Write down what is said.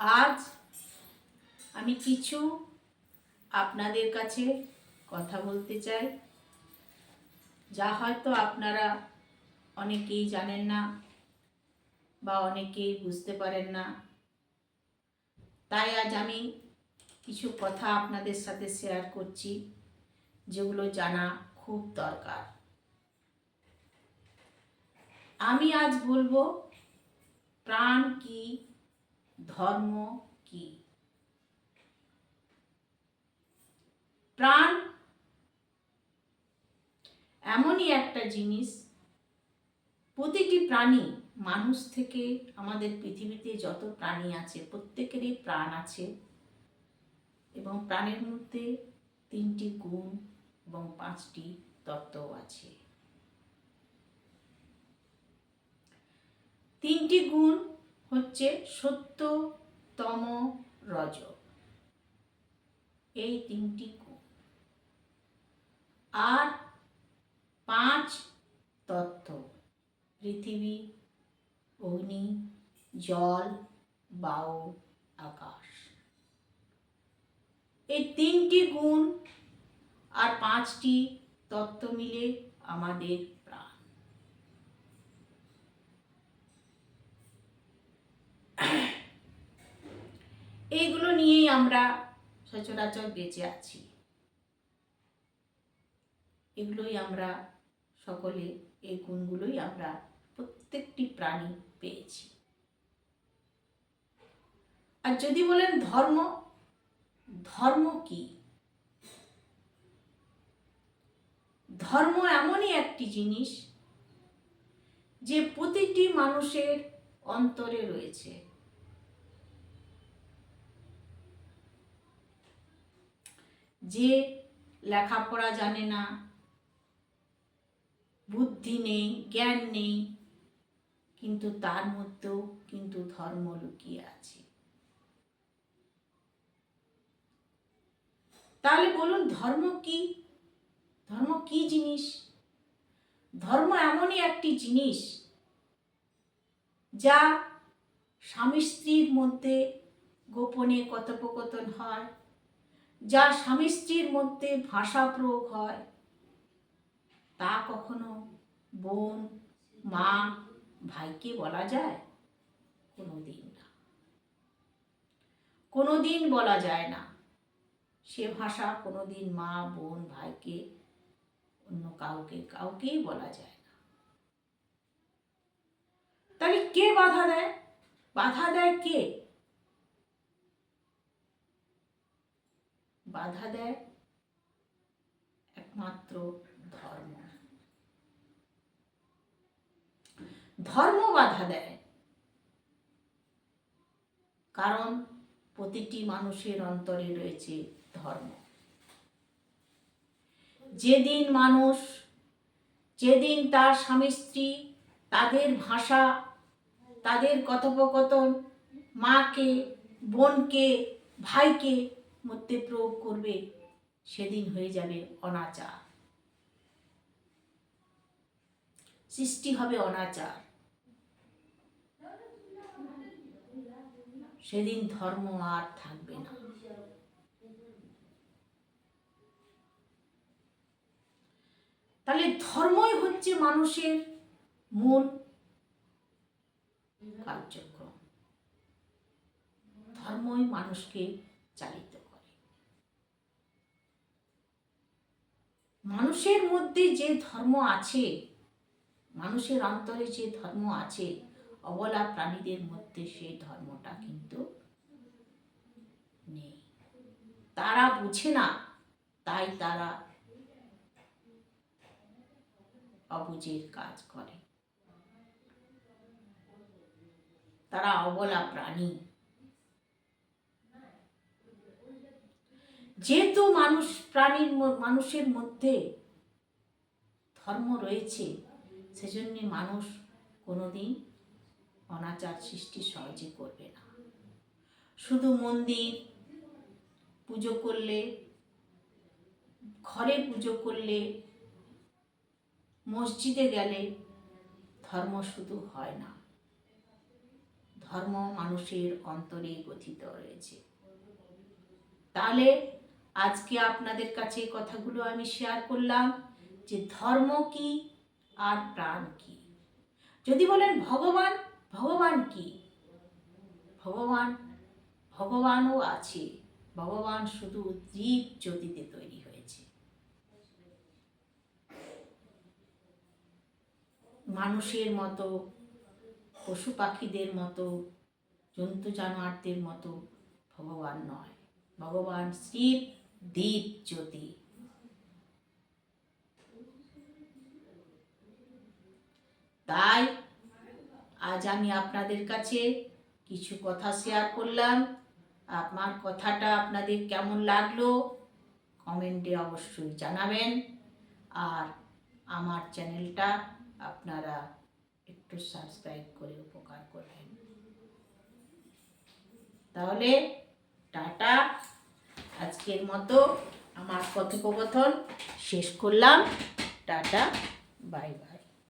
আজ আমি কিছু আপনাদের কাছে কথা বলতে চাই। যা হয়তো আপনারা অনেকেই জানেন না বা অনেকেই বুঝতে পারেন না। তাই আজ আমি কিছু কথা আপনাদের সাথে শেয়ার করছি, যেগুলো জানা খুব দরকার। আমি আজ বলব, প্রাণ কি ধর্ম কি? প্রাণ এমনই একটা জিনিস, প্রতিটি প্রাণী মানুষ থেকে আমাদের পৃথিবীতে যত প্রাণী আছে, প্রত্যেকেরই প্রাণ আছে এবং প্রাণের মধ্যে তিনটি গুণ এবং পাঁচটি তত্ত্ব আছে। তিনটি গুণ হচ্ছে সত্য তম রজ এই তিনটি গুণ। আর পাঁচ তত্ত্ব। পৃথিবী, অগ্নি, জল বায়ু আকাশ। এই তিনটি গুণ আর পাঁচটি তত্ত্ব মিলে আমাদের এইগুলো নিয়েই আমরা সচরাচর বেঁচে আছি। এগুলোই আমরা সকলে, এই গুণগুলোই আমরা প্রত্যেকটি প্রাণী পেয়েছি। আর যদি বলেন ধর্ম ধর্ম কি? ধর্ম এমনই একটি জিনিস যে প্রতিটি মানুষের অন্তরে রয়েছে। যে লেখাপড়া জানে না, বুদ্ধি নেই, জ্ঞান নেই, কিন্তু তার মধ্যেও কিন্তু ধর্ম লুকিয়ে আছে। তাহলে বলুন, ধর্ম কি? ধর্ম কি জিনিস? ধর্ম এমনই একটি জিনিস যা স্বামী স্ত্রীর মধ্যে গোপনে কথোপকথন হয় যা স্বামী স্ত্রীর মধ্যে ভাষা প্রয়োগ হয়, তা কখনো বোন, মা, ভাইকে বলা যায়? কোনো দিন না। কোনো দিন বলা যায় না। সে ভাষা কোনো দিন মা, বোন, ভাইকে অন্য কাউকে, কাউকেই বলা যায় না। তাহলে কে বাধা দেয়? বাধা দেয় কে? বাধা দেয় একমাত্র ধর্ম। ধর্ম বাধা দেয়। কারণ প্রতিটি মানুষের অন্তরে রয়েছে ধর্ম। যেদিন মানুষ, যেদিন তার স্বামী স্ত্রী, তাদের ভাষা, তাদের কথোপকথন, মাকে, বোনকে, ভাইকে মধ্যে প্রয়োগ করবে, সেদিন হয়ে যাবে অনাচার। সৃষ্টি হবে অনাচার। সেদিন ধর্ম আর থাকবে না। তাহলে ধর্মই হচ্ছে মানুষের মূল কার্যক্রম। ধর্মই মানুষকে চালিত করে মানুষের মধ্যে যে ধর্ম আছে, মানুষের অন্তরে যে ধর্ম আছে, অবলা প্রাণীদের মধ্যে সেই ধর্মটা কিন্তু নেই। তারা বুঝে না, তাই তারা অবুঝের কাজ করে। তারা অবলা প্রাণী। যেহেতু মানুষ প্রাণীর মানুষের মধ্যে ধর্ম রয়েছে, সেজন্য মানুষ কোনোদিন অনাচার সৃষ্টি সহজে করবে না। শুধু মন্দির পুজো করলে, ঘরে পুজো করলে, মসজিদে গেলে ধর্ম শুধু হয় না। ধর্ম মানুষের অন্তরে গঠিত রয়েছে। তাহলে আজকে আপনাদের কাছে কথাগুলো আমি শেয়ার করলাম, যে ধর্ম কি আর প্রাণ কি? যদি বলেন ভগবান ভগবান কি? ভগবান, ভগবানও আছে। ভগবান শুধু জীব জ্যোতিতে তৈরি হয়েছে। মানুষের মতো, পশু পাখিদের মতো, জন্তু জানোয়ারদের মতো ভগবান নয়। ভগবান শিব দীপ জ্যোতি। তাই আজ আমি আপনাদের কাছে কিছু কথা শেয়ার করলাম। আমার কথাটা আপনাদের কেমন লাগল? কমেন্টে অবশ্যই জানাবেন। আর আমার চ্যানেলটা আপনারা একটু সাবস্ক্রাইব করে উপকার করবেন। তাহলে টাটা। আজকের মতো আমার কথোপকথন শেষ করলাম। Tata bye bye.